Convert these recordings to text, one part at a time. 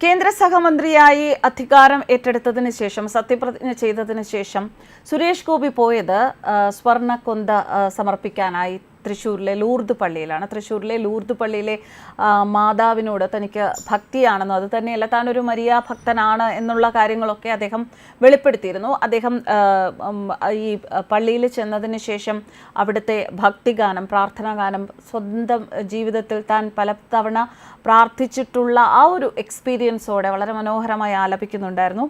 കേന്ദ്ര സഹമന്ത്രിയായി അധികാരം ഏറ്റെടുത്തതിന് ശേഷം സത്യപ്രതിജ്ഞ ചെയ്തതിന് ശേഷം സുരേഷ് ഗോപി പോയത് സ്വർണക്കൊന്ത സമർപ്പിക്കാനായി തൃശ്ശൂരിലെ ലൂർദ് പള്ളിയിലാണ്. തൃശ്ശൂരിലെ ലൂർദ് പള്ളിയിലെ മാതാവിനോട് തനിക്ക് ഭക്തിയാണെന്നോ അത് തന്നെയല്ല താനൊരു മരിയ ഭക്തനാണ് എന്നുള്ള കാര്യങ്ങളൊക്കെ അദ്ദേഹം വെളിപ്പെടുത്തിയിരുന്നു. അദ്ദേഹം ഈ പള്ളിയിൽ ചെന്നതിന് ശേഷം അവിടുത്തെ ഭക്തിഗാനം പ്രാർത്ഥനാഗാനം സ്വന്തം ജീവിതത്തിൽ താൻ പലതവണ പ്രാർത്ഥിച്ചിട്ടുള്ള ആ ഒരു എക്സ്പീരിയൻസോടെ വളരെ മനോഹരമായി ആലപിക്കുന്നുണ്ടായിരുന്നു.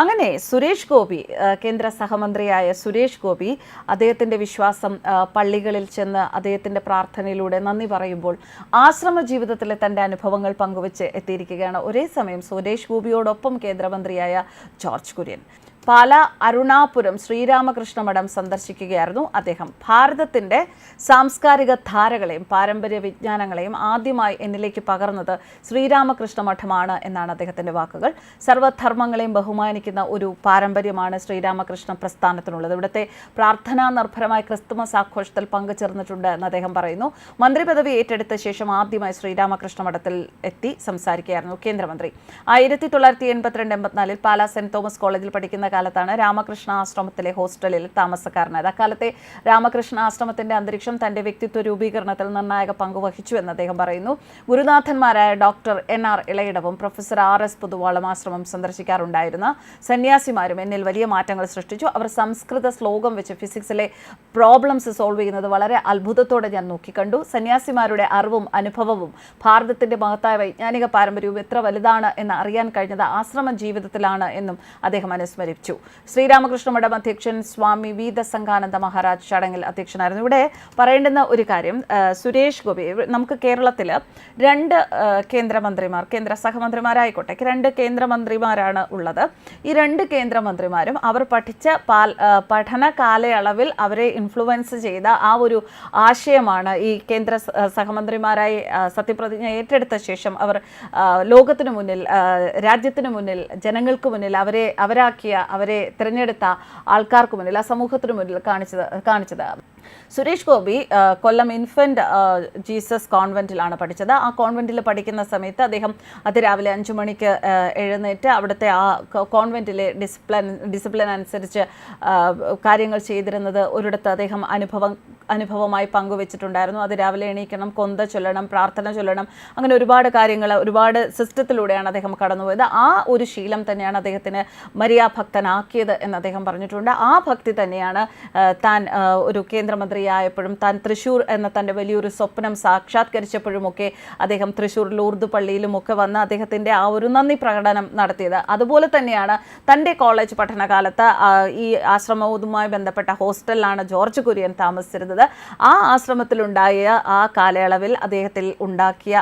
അങ്ങനെ സുരേഷ് ഗോപി കേന്ദ്ര സഹമന്ത്രിയായ സുരേഷ് ഗോപി അദ്ദേഹത്തിന്റെ വിശ്വാസം പള്ളികളിൽ ചെന്ന് അദ്ദേഹത്തിന്റെ പ്രാർത്ഥനയിലൂടെ നന്ദി പറയുമ്പോൾ ആശ്രമ ജീവിതത്തിലെ തന്റെ അനുഭവങ്ങൾ പങ്കുവച്ച് എത്തിയിരിക്കുകയാണ്. ഒരേ സമയം സുരേഷ് ഗോപിയോടൊപ്പം കേന്ദ്രമന്ത്രിയായ ജോർജ് കുര്യൻ. പാല അരുണാപുരം ശ്രീരാമകൃഷ്ണ മഠം സന്ദർശിക്കുകയായിരുന്നു അദ്ദേഹം. ഭാരതത്തിന്റെ സാംസ്കാരിക ധാരകളെയും പാരമ്പര്യ വിജ്ഞാനങ്ങളെയും ആദ്യമായി എന്നിലേക്ക് പകർന്നത് ശ്രീരാമകൃഷ്ണ മഠമാണ് എന്നാണ് അദ്ദേഹത്തിന്റെ വാക്കുകൾ. സർവധർമ്മങ്ങളെയും ബഹുമാനിക്കുന്ന ഒരു പാരമ്പര്യമാണ് ശ്രീരാമകൃഷ്ണ പ്രസ്ഥാനത്തിനുള്ളത്. ഇവിടുത്തെ പ്രാർത്ഥനാ നിർഭരമായ ക്രിസ്തുമസ് ആഘോഷത്തിൽ പങ്കുചേർന്നിട്ടുണ്ട് എന്ന് അദ്ദേഹം പറയുന്നു. മന്ത്രി പദവി ഏറ്റെടുത്ത ശേഷം ആദ്യമായി ശ്രീരാമകൃഷ്ണ മഠത്തിൽ എത്തി സംസാരിക്കുകയായിരുന്നു കേന്ദ്രമന്ത്രി. ആയിരത്തി തൊള്ളായിരത്തി എൺപത്തിരണ്ട് എൺപത്തിനാലിൽ പാലാ സെന്റ് തോമസ് കോളേജിൽ പഠിക്കുന്ന കാലത്താണ് രാമകൃഷ്ണ ആശ്രമത്തിലെ ഹോസ്റ്റലിൽ താമസക്കാരനായത്. അക്കാലത്തെ രാമകൃഷ്ണ ആശ്രമത്തിന്റെ അന്തരീക്ഷം തന്റെ വ്യക്തിത്വ രൂപീകരണത്തിൽ നിർണായക പങ്കുവഹിച്ചു എന്ന് അദ്ദേഹം പറയുന്നു. ഗുരുനാഥന്മാരായ ഡോക്ടർ എൻ ആർ ഇളയിടവും പ്രൊഫസർ ആർ എസ് പൊതുവാളും ആശ്രമം സന്ദർശിക്കാറുണ്ടായിരുന്ന സന്യാസിമാരും എന്നിൽ വലിയ മാറ്റങ്ങൾ സൃഷ്ടിച്ചു. അവർ സംസ്കൃത ശ്ലോകം വെച്ച് ഫിസിക്സിലെ പ്രോബ്ലംസ് സോൾവ് ചെയ്യുന്നത് വളരെ അത്ഭുതത്തോടെ ഞാൻ നോക്കിക്കണ്ടു. സന്യാസിമാരുടെ അറിവും അനുഭവവും ഭാരതത്തിന്റെ മഹത്തായ വൈജ്ഞാനിക പാരമ്പര്യവും എത്ര വലുതാണ് എന്ന് അറിയാൻ കഴിഞ്ഞത് ആശ്രമ ജീവിതത്തിലാണ് എന്നും അദ്ദേഹം അനുസ്മരിച്ചു. ശ്രീരാമകൃഷ്ണ മഠം അധ്യക്ഷൻ സ്വാമി വീത സംഘാനന്ദ മഹാരാജ് ചടങ്ങിൽ അധ്യക്ഷനായിരുന്നു. ഇവിടെ പറയേണ്ടുന്ന ഒരു കാര്യം സുരേഷ് ഗോപി നമുക്ക് കേരളത്തിൽ രണ്ട് കേന്ദ്രമന്ത്രിമാർ കേന്ദ്ര സഹമന്ത്രിമാരായിക്കോട്ടെ രണ്ട് കേന്ദ്രമന്ത്രിമാരാണ് ഉള്ളത്. ഈ രണ്ട് കേന്ദ്രമന്ത്രിമാരും അവർ പഠിച്ച പാൽ പഠന കാലയളവിൽ അവരെ ഇൻഫ്ലുവൻസ് ചെയ്ത ആ ഒരു ആശയമാണ് ഈ കേന്ദ്ര സഹമന്ത്രിമാരായി സത്യപ്രതിജ്ഞ ഏറ്റെടുത്ത ശേഷം അവർ ലോകത്തിനു മുന്നിൽ രാജ്യത്തിനു മുന്നിൽ ജനങ്ങൾക്ക് മുന്നിൽ അവരെ അവരാക്കിയ അവരെ തിരഞ്ഞെടുത്ത ആൾക്കാർക്ക് മുന്നിൽ ആ സമൂഹത്തിനു മുന്നിൽ കാണിച്ചത് കാണിച്ചത്. സുരേഷ് ഗോപി കൊല്ലം ഇൻഫന്റ് ജീസസ് കോൺവെന്റിലാണ് പഠിച്ചത്. ആ കോൺവെന്റിൽ പഠിക്കുന്ന സമയത്ത് അദ്ദേഹം അതിരാവിലെ അഞ്ചു മണിക്ക് എഴുന്നേറ്റ് അവിടുത്തെ ആ കോൺവെന്റിലെ ഡിസിപ്ലിൻ ഡിസിപ്ലിൻ അനുസരിച്ച് കാര്യങ്ങൾ ചെയ്തിരുന്നത് ഒരിടത്ത് അദ്ദേഹം അനുഭവം അനുഭവമായി പങ്കുവെച്ചിട്ടുണ്ടായിരുന്നു. അത് രാവിലെ എണീക്കണം കൊന്ത ചൊല്ലണം പ്രാർത്ഥന ചൊല്ലണം അങ്ങനെ ഒരുപാട് കാര്യങ്ങൾ ഒരുപാട് സിസ്റ്റത്തിലൂടെയാണ് അദ്ദേഹം കടന്നുപോയത്. ആ ഒരു ശീലം തന്നെയാണ് അദ്ദേഹത്തിന് മരിയാ ഭക്തനാക്കിയത് എന്ന് അദ്ദേഹം പറഞ്ഞിട്ടുണ്ട്. ആ ഭക്തി തന്നെയാണ് താൻ ഒരു കേന്ദ്രമന്ത്രിയായപ്പോഴും താൻ തൃശൂർ എന്ന തന്റെ വലിയൊരു സ്വപ്നം സാക്ഷാത്കരിച്ചപ്പോഴുമൊക്കെ അദ്ദേഹം തൃശ്ശൂർ ലൂർദ് പള്ളിയിലുമൊക്കെ വന്ന് അദ്ദേഹത്തിന്റെ ആ ഒരു നന്ദി പ്രകടനം നടത്തിയത്. അതുപോലെ തന്നെയാണ് തന്റെ കോളേജ് പഠനകാലത്ത് ഈ ആശ്രമവുമായി ബന്ധപ്പെട്ട ഹോസ്റ്റലിലാണ് ജോർജ് കുര്യൻ താമസിച്ചിരുന്നത്. ആ ആശ്രമത്തിലുണ്ടായ ആ കാലയളവിൽ അദ്ദേഹത്തിൽ ഉണ്ടാക്കിയ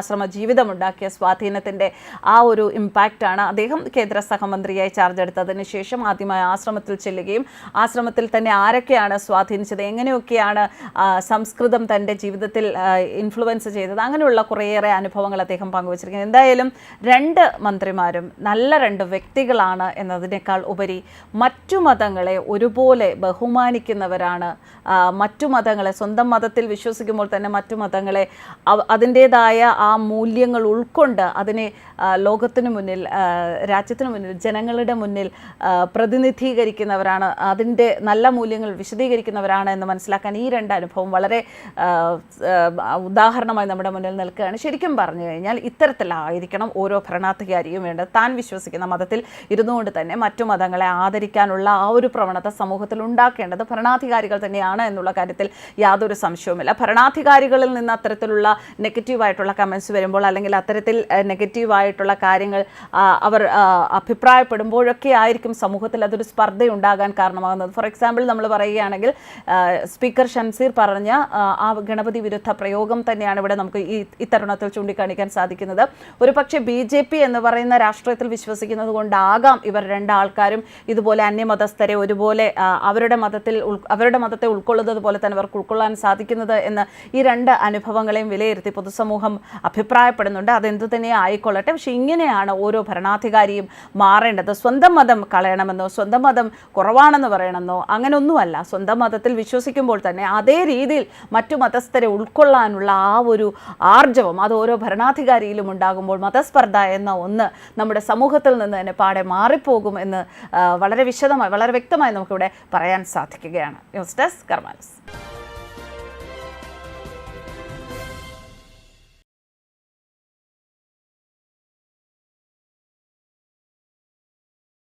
ആശ്രമ ജീവിതമുണ്ടാക്കിയ സ്വാധീനത്തിന്റെ ആ ഒരു ഇമ്പാക്റ്റാണ് അദ്ദേഹം കേന്ദ്ര സഹമന്ത്രിയായി ചാർജ് എടുത്തതിന് ശേഷം ആദ്യമായി ആശ്രമത്തിൽ ചെല്ലുകയും ആശ്രമത്തിൽ തന്നെ ആരൊക്കെയാണ് സ്വാധീനിച്ചത്? എങ്ങനെയൊക്കെയാണ് സംസ്കൃതം തന്റെ ജീവിതത്തിൽ ഇൻഫ്ലുവൻസ് ചെയ്തത്? അങ്ങനെയുള്ള കുറേയേറെ അനുഭവങ്ങൾ അദ്ദേഹം പങ്കുവച്ചിരിക്കുന്നത് എന്തായാലും രണ്ട് മന്ത്രിമാരും നല്ല രണ്ട് വ്യക്തികളാണ് എന്നതിനേക്കാൾ ഉപരി മറ്റു മതങ്ങളെ ഒരുപോലെ ബഹുമാനിക്കുന്നവരാണ്. മറ്റു മതങ്ങളെ സ്വന്തം മതത്തിൽ വിശ്വസിക്കുമ്പോൾ തന്നെ മറ്റു മതങ്ങളെ അതിന്റേതായ ആ മൂല്യങ്ങൾ ഉൾക്കൊണ്ട് അതിനെ ലോകത്തിനു മുന്നിൽ രാജ്യത്തിനു മുന്നിൽ ജനങ്ങളുടെ മുന്നിൽ പ്രതിനിധീകരിക്കുന്നവരാണ് അതിന്റെ നല്ല മൂല്യങ്ങൾ വിശദീകരിക്കുന്നവരാണ് എന്ന് മനസ്സിലാക്കാൻ ഈ രണ്ട് അനുഭവം വളരെ ഉദാഹരണമായി നമ്മുടെ മുന്നിൽ നിൽക്കുകയാണ്. ശരിക്കും പറഞ്ഞു കഴിഞ്ഞാൽ ഇത്തരത്തിലായിരിക്കണം ഓരോ ഭരണാധികാരിയും വേണ്ടത്. താൻ വിശ്വസിക്കുന്ന മതത്തിൽ ഇരുന്നുകൊണ്ട് തന്നെ മറ്റു മതങ്ങളെ ആദരിക്കാനുള്ള ആ ഒരു പ്രവണത സമൂഹത്തിൽ ഉണ്ടാക്കേണ്ടത് ഭരണാധികാരികൾ തന്നെയാണ് എന്നുള്ള കാര്യത്തിൽ യാതൊരു സംശയവുമില്ല. ഭരണാധികാരികളിൽ നിന്ന് അത്തരത്തിലുള്ള നെഗറ്റീവായിട്ടുള്ള കമൻസ് വരുമ്പോൾ അല്ലെങ്കിൽ അത്തരത്തിൽ നെഗറ്റീവായിട്ടുള്ള കാര്യങ്ങൾ അവർ അഭിപ്രായപ്പെടുമ്പോഴൊക്കെ ആയിരിക്കും സമൂഹത്തിൽ അതൊരു സ്പർദ്ധ ഉണ്ടാകാൻ കാരണമാകുന്നത്. ഫോർ എക്സാമ്പിൾ നമ്മൾ പറയുകയാണെങ്കിൽ സ്പീക്കർ ഷംസീർ പറഞ്ഞ ആ ഗണപതി വിരുദ്ധ പ്രയോഗം തന്നെയാണ് ഇവിടെ നമുക്ക് ഈ ഇത്തരുണത്തിൽ ചൂണ്ടിക്കാണിക്കാൻ സാധിക്കുന്നത്. ഒരു പക്ഷേ ബി ജെ പി എന്ന് പറയുന്ന രാഷ്ട്രീയത്തിൽ വിശ്വസിക്കുന്നത് കൊണ്ടാകാം ഇവർ രണ്ടാൾക്കാരും ഇതുപോലെ അന്യമതസ്ഥരെ ഒരുപോലെ അവരുടെ മതത്തിൽ അവരുടെ മതത്തെ ഉൾക്കൊള്ളുന്നത് പോലെ തന്നെ അവർക്ക് ഉൾക്കൊള്ളാൻ സാധിക്കുന്നത് എന്ന് ഈ രണ്ട് അനുഭവങ്ങളെയും വിലയിരുത്തി പൊതുസമൂഹം അഭിപ്രായപ്പെടുന്നുണ്ട്. അതെന്തു തന്നെ ആയിക്കൊള്ളട്ടെ. പക്ഷെ ഇങ്ങനെയാണ് ഓരോ ഭരണാധികാരിയും മാറേണ്ടത്. സ്വന്തം മതം കളയണമെന്നോ സ്വന്തം മതം കുറവാണെന്ന് പറയണമെന്നോ അങ്ങനെയൊന്നുമല്ല. സ്വന്തം മതത്തിൽ വിശ്വസിക്കുമ്പോൾ തന്നെ അതേ രീതിയിൽ മറ്റു മതസ്ഥരെ ഉൾക്കൊള്ളാനുള്ള ആ ഒരു ആർജവം അത് ഓരോ ഭരണാധികാരിയിലും ഉണ്ടാകുമ്പോൾ മതസ്പർദ്ധ എന്ന ഒന്ന് നമ്മുടെ സമൂഹത്തിൽ നിന്ന് തന്നെ പാടെ മാറിപ്പോകും എന്ന് വളരെ വിശദമായി വളരെ വ്യക്തമായി നമുക്കിവിടെ പറയാൻ സാധിക്കുകയാണ്. News desk കർമാനസ്.